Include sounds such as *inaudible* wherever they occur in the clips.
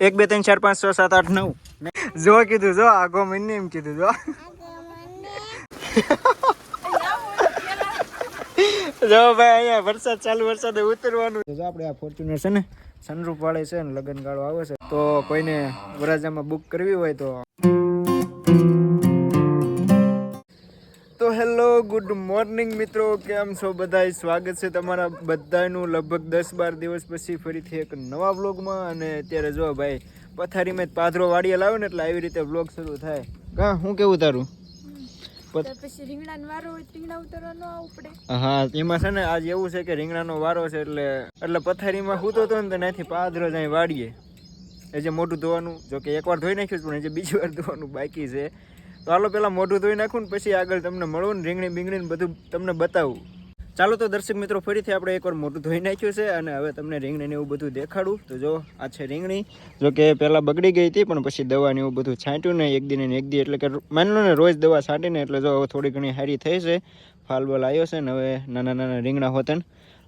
એક, બે, ત્રણ, ચાર, પાંચ, છ, સાત, આઠ, નવ. જો કીધું, જો આગો મહિને એમ કીધું, જો. જો ભાઈ, અહીંયા વરસાદ ચાલુ, વરસાદે ઉતરવાનું. જો આપણે આ ફોર્ચ્યુનર છે ને સનરૂફ વાળે છે ને લગન ગાળો આવે છે. તો કોઈને વરાજામાં બુક કરવી હોય તો ગુડ મોર્નિંગ મિત્રો કેમ છો બધાય? સ્વાગત છે તમારા બધાનું લગભગ દસ બાર દિવસ પછી ફરીથી એક નવા વ્લોગમાં. અને અત્યારે જો ભાઈ પથારીમાં જ પાથરો વાડીએ લાવ્યો ને એટલે આવી રીતે વ્લોગ શરૂ થાય. કા હું કેવું તારું? હા એમાં છે ને આજ એવું છે કે રીંગણાનો વારો છે એટલે એટલે પથારીમાં સૂતો હતો ને તો ત્યાંથી પાદરો જાય વાડીએ. એ જે મોઢું ધોવાનું જો કે એકવાર ધોઈ નાખ્યું પણ એ જે બીજી વાર ધોવાનું બાકી છે તો હાલો પહેલાં મોઢું ધોઈ નાખું ને પછી આગળ તમને મળવું ને રીંગણી બીંગણી ને બધું તમને બતાવું. ચાલો તો દર્શક મિત્રો, ફરીથી આપણે એકવાર મોઢું ધોઈ નાખ્યું છે અને હવે તમને રીંગણી ને એવું બધું દેખાડું. તો જો, આ છે રીંગણી. જો કે પહેલાં બગડી ગઈ હતી, પણ પછી દવાને એવું બધું છાંટ્યું ને એક દિન એક દી, એટલે કે માની લો ને રોજ દવા છાંટીને, એટલે જો હવે થોડી ઘણી હારી થઈ છે. ફાલ બલ આવ્યો છે ને હવે નાના નાના રીંગણા હોતન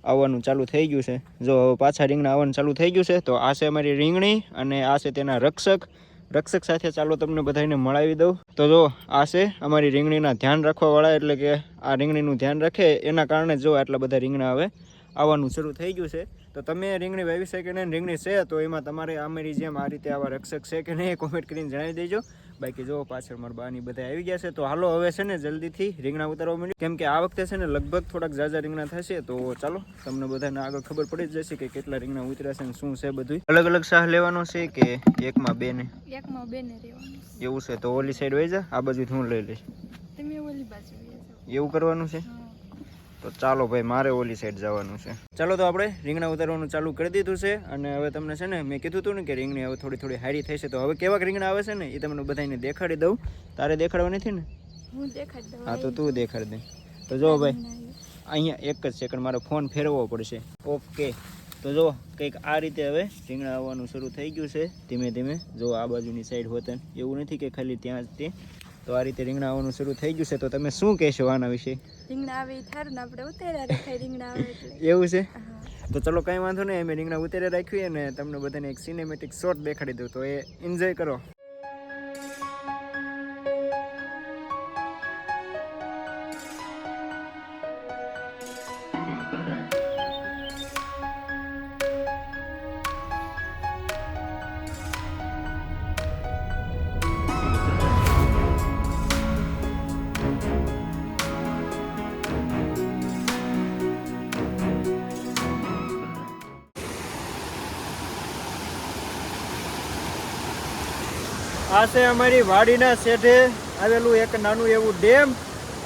આવવાનું ચાલુ થઈ ગયું છે. જો પાછા રીંગણા આવવાનું ચાલુ થઈ ગયું છે, તો આ છે અમારી રીંગણી અને આ છે તેના રક્ષક. રક્ષક સાથે ચાલો તમને બધાને મળાવી દઉં. તો જો, આ છે અમારી રીંગણીના ધ્યાન રાખવાવાળા, એટલે કે આ રીંગણીનું ધ્યાન રાખે. એના કારણે જો આટલા બધા રીંગણા હવે આવવાનું શરૂ થઈ ગયું છે. તો તમે રીંગણી વાવી છે કે નહીં? રીંગણી છે, તો એમાં તમારે અમારી જેમ આ રીતે આવા રક્ષક છે કે નહીં કોમેન્ટ કરીને જણાવી દેજો. બાકી જો પાછળ મારા બાની બધા આવી ગયા છે તો હાલો હવે છે ને જલ્દીથી રીંગણા ઉતારવા માંડ્યું. કેમ કે આ વખતે છે ને લગભગ થોડાક ઝાઝા રીંગણા થશે તો ચાલો તમને બધાને આગળ ખબર પડી જ જશે કે કેટલા રીંગણા ઉતર્યા છે ને શું છે બધું અલગ અલગ શાહ લેવાનો છે કે એકમાં બે ને એકમાં બેને રહેવાનું એવું છે તો ઓલી સાઈડ વહી જા આ બાજુ હું લઈ લઈશ. તમે ઓલી બાજુ એવું કરવાનું છે. તો ચાલો ભાઈ મારે ઓલી સાઈડ જવાનું છે. ચાલો તો આપણે રીંગણા ઉતારવાનું ચાલુ કરી દીધું છે અને હવે તમને છે ને મેં કીધું હતું ને કે રીંગણી હવે થોડી થોડી હારી થઈ છે. તો હવે કેવા રીંગણા આવે છે ને એ તમને બધાને દેખાડી દઉં. તારે દેખાડવા નથી ને? હું તો તું દેખાડી દે. તો જો ભાઈ અહીંયા એક જ સેકન્ડ મારો ફોન ફેરવવો પડશે. ઓકે. તો જો કંઈક આ રીતે હવે રીંગણા આવવાનું શરૂ થઈ ગયું છે. ધીમે ધીમે જો આ બાજુની સાઈડ હોતન એવું નથી કે ખાલી ત્યાં જ તે તો આ રીતે રીંગણા આવવાનું શરૂ થઈ ગયું છે. તો તમે શું કહેશો આના વિશે? રીંગણા આવે એ ને આપણે ઉતેર્યા રાખાય રીંગણા આવે એટલે. એવું છે? તો ચલો કંઈ વાંધો નહીં અમે રીંગણા ઉતારી રાખ્યું અને તમને બધાને એક સિનેમેટિક શોટ દેખાડી દઉં. તો એ એન્જોય કરો. આ અમારી વાડીના શેઠે આવેલું એક નાનું એવું ડેમ.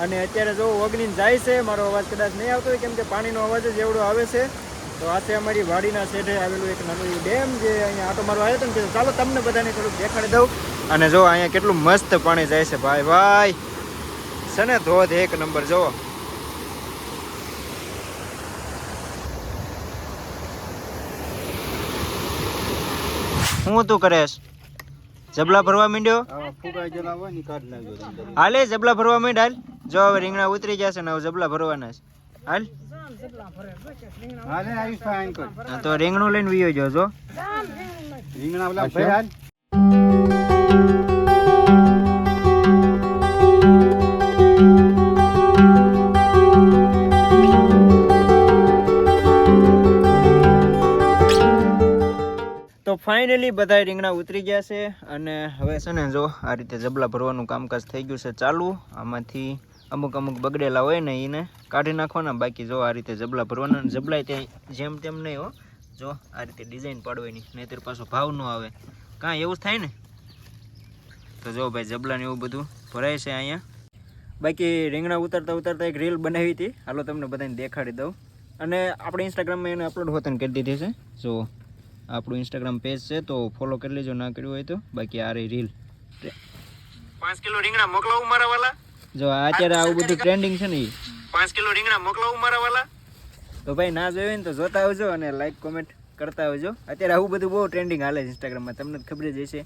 અને અત્યારે જો ઓગણીને જાય છે, મારો અવાજ કદાચ નહીં આવતો કેમ કે પાણીનો અવાજ જ એવડો આવે છે. તો આ અમારી વાડીના શેઠે આવેલું એક નાનું એવું ડેમ જે અહીંયા આટો મારો આવ્યો હતો ચાલો તમને બધાને થોડુંક દેખાડી દઉં. અને જો અહીંયા કેટલું મસ્ત પાણી જાય છે, ભાઈ ભાઈ. છે ને ધોધ એક નંબર જુઓ હું તું કરેશ? જબલા ભરવા માંડ્યો? હાલે જબલા ભરવા માંડ હાલ. જો હવે રીંગણા ઉતરી જશે ને હવે જબલા ભરવાના છે. હાલ. હા, તો રીંગણું લઈને વિયો જો. જો તો ફાઇનલી બધા રીંગણા ઉતરી ગયા છે અને હવે છે ને જો આ રીતે જબલા ભરવાનું કામકાજ થઈ ગયું છે ચાલુ. આમાંથી અમુક અમુક બગડેલા હોય ને એને કાઢી નાખવાના. બાકી જો આ રીતે જબલા ભરવાના જબલાય ત્યાં જેમ તેમ નહીં હો. જો આ રીતે ડિઝાઇન પાડવાની, નહીતર પાછો ભાવ ન આવે. કાં એવું થાય ને? તો જો ભાઈ જબલાને એવું બધું ભરાય છે અહીંયા. બાકી રીંગણા ઉતારતા ઉતારતા એક રીલ બનાવી હતી. હાલો તમને બધાને દેખાડી દઉં. અને આપણે ઇન્સ્ટાગ્રામમાં એને અપલોડ હોતન કરી દીધી છે. જો આપણું ઇન્સ્ટાગ્રામ પેજ છે તો ફોલો કરી લેજો ના કર્યું હોય તો. બાકી આ રહી રીલ પાંચ કિલો રીંગણા મોકલાવું મારા વાલા? જો આ અત્યારે આવું બધું ટ્રેન્ડિંગ છે ને પાંચ કિલો રીંગણા મોકલાવું મારા વાલા? તો ભાઈ ના જોયું ને તો જોતા આવજો અને લાઈક કોમેન્ટ કરતા આવજો. અત્યારે આવું બધું બહુ ટ્રેન્ડિંગ હાલે છે ઇન્સ્ટાગ્રામમાં તમને ખબર જ હશે.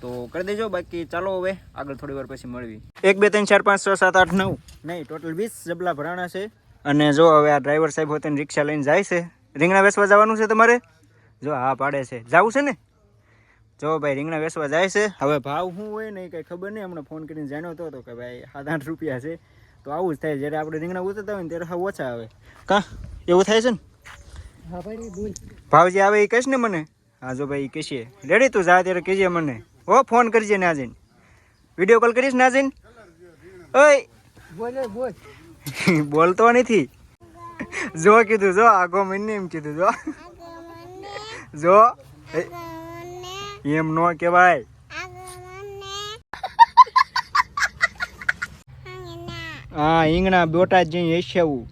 તો કરી દેજો બાકી ચાલો હવે આગળ થોડી વાર પછી મળવી. એક બે ત્રણ ચાર પાંચ છ સાત આઠ નવ. નહીં ટોટલ વીસ જબલા ભરાણા છે. અને જો હવે આ ડ્રાઈવર સાહેબ હોતે રિક્ષા લઈને જાય છે. રીંગણા વેચવા જવાનું છે તમારે? જો હા પાડે છે. જવું છે ને? જો ભાઈ રીંગણા વેચવા જાય છે. હવે ભાવ શું હોય ને કંઈ ખબર નહીં. હમણાં ફોન કરીને જાણ્યો હતો તો કે ભાઈ સાત આઠ રૂપિયા છે. તો આવું જ થાય. જ્યારે આપણે રીંગણા ઉતરતા હોય ને ત્યારે હાવ ઓછા આવે. કા? એવું થાય છે ને? હા ભાઈ બોલ. ભાવ જે આવે એ કહીશ ને મને? હા જો ભાઈ એ કહીશે. રેડી તું જા ત્યારે કહેજે મને. હો ફોન કરજે ના જઈને વીડિયો કોલ કરીશ ના જઈને ઓય! બોલે બોલ. *laughs* બોલતો નથી. જો કીધું જો આગો મને એમ કીધું જો. જો એમ નો કહેવાય. હા ઈંગણા બોટા જઈ એસેવું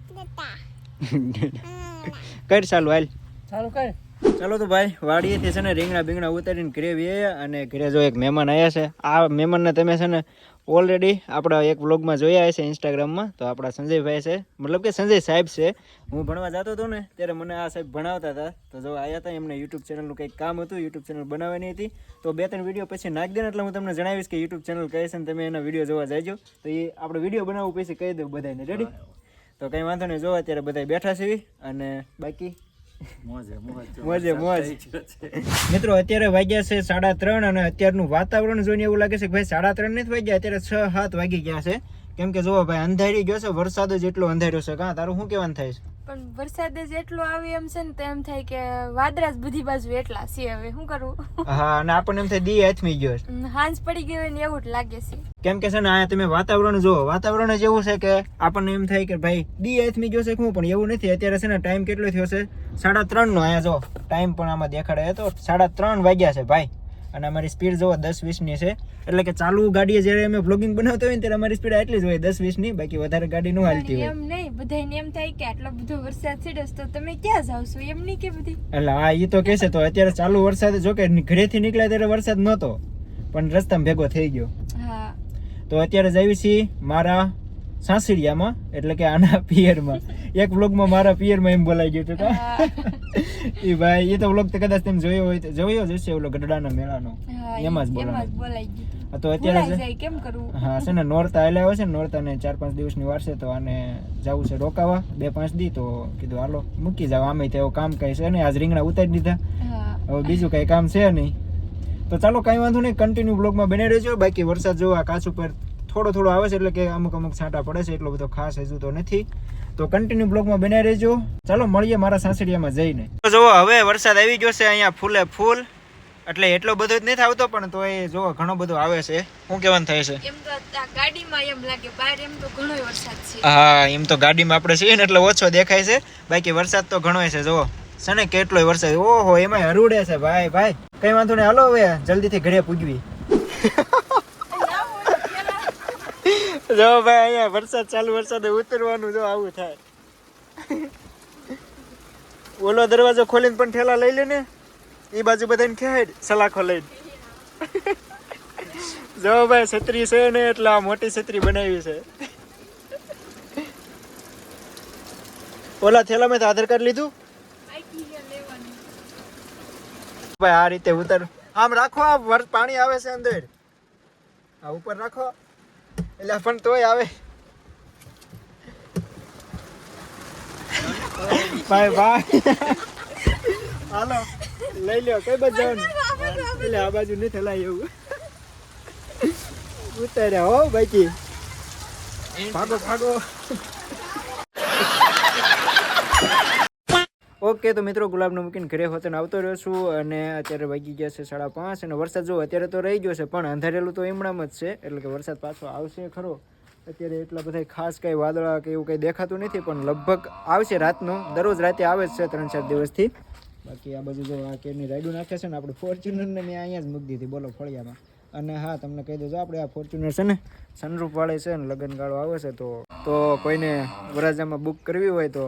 *laughs* કર ચાલુ હાલ. ચાલુ કર. ચાલો તો ભાઈ વાડીએથી છે ને રીંગણા બીંગણા ઉતારીને ઘરે વીએ અને ઘરે જો એક મહેમાન આવ્યા છે. આ મહેમાનને તમે છે ને ઓલરેડી આપણા એક વ્લોગમાં જોયા છે ઇન્સ્ટાગ્રામમાં તો આપણા સંજયભાઈ છે. મતલબ કે સંજય સાહેબ છે. હું ભણવા જતો હતો ને ત્યારે મને આ સાહેબ ભણાવતા હતા. તો જો આવ્યા હતા એમને યુટ્યુબ ચેનલનું કંઈક કામ હતું યુટ્યુબ ચેનલ બનાવવાની હતી. તો બે ત્રણ વીડિયો પછી નાખી દે ને એટલે હું તમને જણાવીશ કે યુટ્યુબ ચેનલ કહે છે ને તમે એના વીડિયો જોવા જાયજો. તો એ આપણે વીડિયો બનાવવું પછી કહી દઉં બધાને રેડી તો કંઈ વાંધો નહીં જોવા ત્યારે બધા બેઠા છે. અને બાકી? મોજે મોજ. મિત્રો અત્યારે વાગ્યા છે સાડા ત્રણ અને અત્યારનું વાતાવરણ જોઈને એવું લાગે છે કે ભાઈ સાડા ત્રણ નથી વાગ્યા અત્યારે છ સાત વાગી ગયા છે. કેમ કે જોવો ભાઈ અંધારી ગયો છે વરસાદ જ એટલો અંધાર્યો છે. કાં તારું શું કહેવાનું થાય છે? પણ વરસાદ જ એટલો આવે એમ છે ને તો એમ થાય કે વાદરા જ બધી બાજુ એટલા છે હવે શું કરવું હા અને આપણને એમ થાય દી હાથમી ગયો હાંસ હાંજ પડી ગયો ને એવું જ લાગે છે. કેમ કે છે ને અહીંયા તમે વાતાવરણ જુઓ વાતાવરણ જ એવું છે કે આપણને એમ થાય કે ભાઈ દી હાથમી ગયો છે હું પણ એવું નથી. અત્યારે છે ને ટાઈમ કેટલો થયો છે? સાડા ત્રણ નો અહીંયા જો ટાઈમ પણ આમાં દેખાડે તો સાડા ત્રણ વાગ્યા છે ભાઈ. અને અમારી સ્પીડ જુઓ દસ વીસની છે. એટલે કે ચાલુ ગાડીએ જ્યારે અમે બ્લોગિંગ બનાવતા હોય ને ત્યારે અમારી સ્પીડ આટલી જ હોય દસ વીસની બાકી વધારે ગાડી નું હાલતી હોય. એમ નહીં બધાને એમ થાય કે આટલો બધો વરસાદ છે તો તમે ક્યાં જાવ છો? એમ નહીં કે બધી. એટલે હા એ તો કહેશે તો અત્યારે ચાલુ વરસાદ જો કે ઘરેથી નીકળ્યા ત્યારે વરસાદ નહોતો પણ રસ્તામાં ભેગો થઈ ગયો. હા. તો અત્યારે જઈએ છીએ મારા સાસરિયામાં એટલે કે આના પિયરમાં. એક વ્લોગમાં મારા પિયરમાં એમ બોલાઈ ગયું હતું એ *laughs* ભાઈ એ તો વ્લોગ તો કદાચ તમે જોયો હોય તો જોયો જ હશે ઓલો ગઢડાના મેળાનો. એમાં જ બોલાઈ ગયું તો અત્યારે કેમ કરવું હા છે ને નોરતા આવેલા હોય છે ને નોરતા ને ચાર પાંચ દિવસની વાર છે તો આને જવું છે રોકાવા. બે પાંચ દી તો કીધું હાલો મૂકી જાવ આમે તો કામ કઈ છે ને આજ રીંગણા ઉતારી દીધા. હવે બીજું કઈ કામ છે નહીં. તો ચાલો કઈ વાંધો નહીં. કન્ટિન્યુ બ્લોગમાં બને રહેજો. બાકી વરસાદ જોવા કાચ ઉપર. થોડો થોડો આવે છે એટલે કે અમુક અમુક છાંટા પડે છે એટલો બધો ખાસ હજુ તો નથી. તો કન્ટિન્યુ બ્લોગમાં બનાવી રહેજો. ચાલો મળીએ મારા સાસરિયામાં જઈને. તો જો હવે વરસાદ આવી ગયો છે અહીંયા ફૂલે ફૂલ. એટલે એટલો બધો જ નથી આવતો પણ તો એ જો ઘણો બધો આવે છે. શું કેવાનું થાય છે? એમ તો ગાડીમાં એમ લાગે બહાર એમ તો ઘણો વરસાદ છે. હા એમ તો ગાડીમાં આપણે છીએ ને એટલે ઓછો દેખાય છે. બાકી વરસાદ તો ઘણો છે જો છે ને કેટલોય વરસાદ? ઓહો એમાં હરુડે છે ભાઈ ભાઈ. કઈ વાંધો નહીં હાલો હવે જલ્દીથી ઘરે પૂજવી *laughs* જો ભાઈ, અહીંયા વરસાદ ચાલુ, વરસાદ ઉતરવાનું જો આવું થાય. ઓલો દરવાજો ખોલીને પણ ઠેલા લઈ લે ને. એ બાજુ બધાને ખેડ સલાખો લઈને. જો ભાઈ, છત્રી છે ને, એટલે આ મોટી છત્રી બનાવી છે. ઓલા થેલામાં તો આધાર કાર્ડ લીધું? ભાઈ, આ રીતે ઉતર. આમ રાખો, આ વર્ષ પાણી આવે છે અંદર. આ ઉપર રાખો. એટલે પણ તોય આવે. ભાઈ ભાઈ. હાલો લઈ લ્યો કઈ બાજુ જવાનું? એટલે આ બાજુ નહીં થલાય એવું. ઉતાર્યા હો બાકી. ભાગો ભાગો. ઓકે, તો મિત્રો ગુલાબનો મૂકીને ઘરે હોતને આવતો રહ્યો છું અને અત્યારે વાગી ગયા છે સાડા પાંચ અને વરસાદ જો અત્યારે તો રહી ગયો છે, પણ અંધારેલું તો એમણામ જ છે, એટલે કે વરસાદ પાછો આવશે ખરો. અત્યારે એટલા બધા ખાસ કંઈ વાદળા કે એવું કંઈ દેખાતું નથી, પણ લગભગ આવશે રાતનું, દરરોજ રાતે આવે જ છે ત્રણ ચાર દિવસથી. બાકી આ બધું જો આ કેરની રાઈડું નાખે છે ને, આપણે ફોર્ચ્યુનરને મેં અહીંયા જ મૂકી દીધી, બોલો ફળિયામાં. અને હા, તમને કહી દઉં આપણે આ ફોર્ચ્યુનર છે ને, સનરૂપ વાળે છે ને, લગ્નગાળો આવે છે તો તો કોઈને વરાજામાં બુક કરવી હોય તો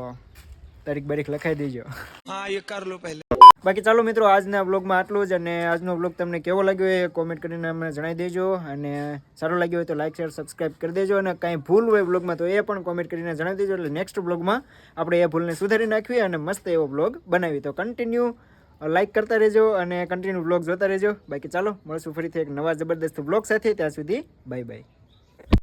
તારીખ બારીખ લખાઈ દેજો. બાકી ચાલો મિત્રો આજના બ્લોગમાં આટલું જ અને આજનો બ્લોગ તમને કેવો લાગ્યો એ કોમેન્ટ કરીને અમને જણાવી દેજો અને સારો લાગ્યો હોય તો લાઈક શેર સબસ્ક્રાઈબ કરી દેજો અને કાંઈ ભૂલ હોય બ્લોગમાં તો એ પણ કોમેન્ટ કરીને જણાવી દેજો. એટલે નેક્સ્ટ બ્લોગમાં આપણે એ ભૂલને સુધારી નાખવી અને મસ્ત એવો બ્લોગ બનાવી. તો કન્ટિન્યુ લાઇક કરતા રહેજો અને કન્ટિન્યુ બ્લોગ જોતા રહેજો. બાકી ચાલો મળશું ફરીથી એક નવા જબરદસ્ત બ્લોગ સાથે. ત્યાં સુધી બાય બાય